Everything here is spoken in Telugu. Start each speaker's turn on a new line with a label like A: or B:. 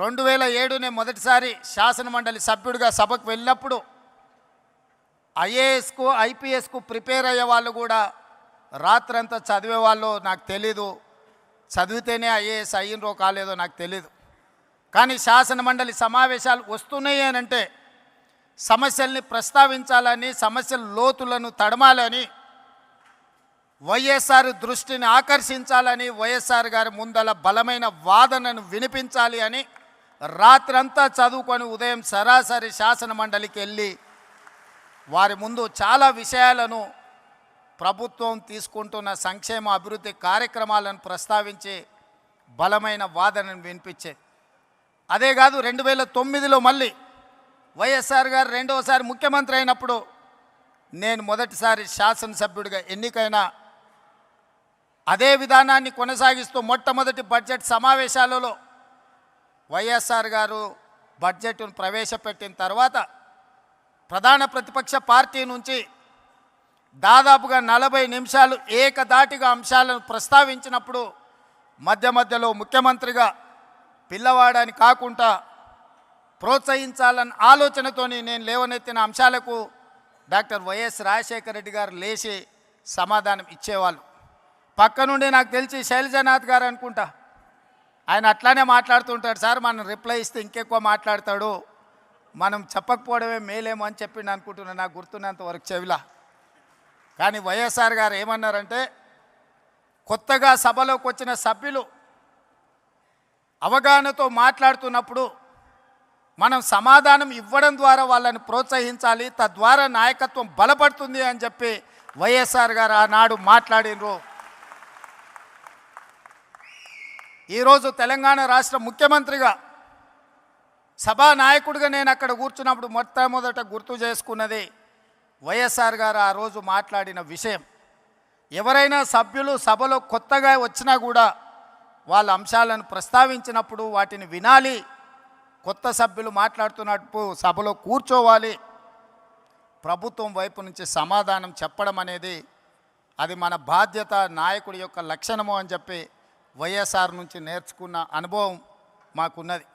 A: రెండు వేల ఏడునే మొదటిసారి శాసనమండలి సభ్యుడిగా సభకు వెళ్ళినప్పుడు ఐఏఎస్కు ఐపీఎస్కు ప్రిపేర్ అయ్యే వాళ్ళు కూడా రాత్రంతా చదివే వాళ్ళు నాకు తెలీదు. చదివితేనే ఐఏఎస్ అయ్యిండ్రో కాలేదో నాకు తెలీదు. కానీ శాసనమండలి సమావేశాలు వస్తున్నాయి అంటే సమస్యల్ని ప్రస్తావించాలని సమస్యల లోతులను తడమాలని వైఎస్ఆర్ దృష్టిని ఆకర్షించాలని వైఎస్ఆర్ గారి ముందల బలమైన వాదనను వినిపించాలి అని రాత్రంతా చదువుకొని ఉదయం సరాసరి శాసన మండలికి వెళ్ళి వారి ముందు చాలా విషయాలను ప్రభుత్వం తీసుకుంటున్న సంక్షేమ అభివృద్ధి కార్యక్రమాలను ప్రస్తావించి బలమైన వాదనను వినిపించేది అదే కాదు రెండు వేల తొమ్మిదిలో మళ్ళీ వైఎస్ఆర్ గారు రెండవసారి ముఖ్యమంత్రి అయినప్పుడు నేను మొదటిసారి శాసనసభ్యుడిగా ఎన్నికైన అదే విధానాన్ని కొనసాగిస్తూ మొట్టమొదటి బడ్జెట్ సమావేశాలలో వైఎస్ఆర్ గారు బడ్జెట్ను ప్రవేశపెట్టిన తర్వాత ప్రధాన ప్రతిపక్ష పార్టీ నుంచి దాదాపుగా నలభై నిమిషాలు ఏకదాటిగా అంశాలను ప్రస్తావించినప్పుడు మధ్య మధ్యలో ముఖ్యమంత్రిగా పిల్లవాడని కాకుండా ప్రోత్సహించాలన్న ఆలోచనతోని నేను లేవనెత్తిన అంశాలకు డాక్టర్ వైఎస్ రాజశేఖర రెడ్డి గారు లేచి సమాధానం ఇచ్చేవాళ్ళు. పక్క నుండి నాకు తెలిసి శైలజనాథ్ గారు అనుకుంటా ఆయన అట్లానే మాట్లాడుతుంటాడు సార్ మనం రిప్లై ఇస్తే ఇంకెక్కువ మాట్లాడతాడు. మనం చెప్పకపోవడమే మేలేమో అని చెప్పిండు అనుకుంటున్నాను నాకు గుర్తున్నంత వరకు చెవిలా. కానీ వైఎస్ఆర్ గారు ఏమన్నారంటే కొత్తగా సభలోకి వచ్చిన సభ్యులు అవగాహనతో మాట్లాడుతున్నప్పుడు మనం సమాధానం ఇవ్వడం ద్వారా వాళ్ళని ప్రోత్సహించాలి తద్వారా నాయకత్వం బలపడుతుంది అని చెప్పి వైఎస్ఆర్ గారు ఆనాడు మాట్లాడినరు ఈరోజు తెలంగాణ రాష్ట్ర ముఖ్యమంత్రిగా సభా నాయకుడిగా నేను అక్కడ కూర్చున్నప్పుడు మొట్టమొదట గుర్తు చేసుకున్నది వైఎస్ఆర్ గారు ఆ రోజు మాట్లాడిన విషయం. ఎవరైనా సభ్యులు సభలో కొత్తగా వచ్చినా కూడా వాళ్ళ అంశాలను ప్రస్తావించినప్పుడు వాటిని వినాలి. కొత్త సభ్యులు మాట్లాడుతున్నట్టు సభలో కూర్చోవాలి. ప్రభుత్వం వైపు నుంచి సమాధానం చెప్పడం అనేది అది మన బాధ్యత నాయకుడి యొక్క లక్షణము అని చెప్పి వైఎస్ఆర్ నుంచి నేర్చుకున్న అనుభవం మాకున్నది.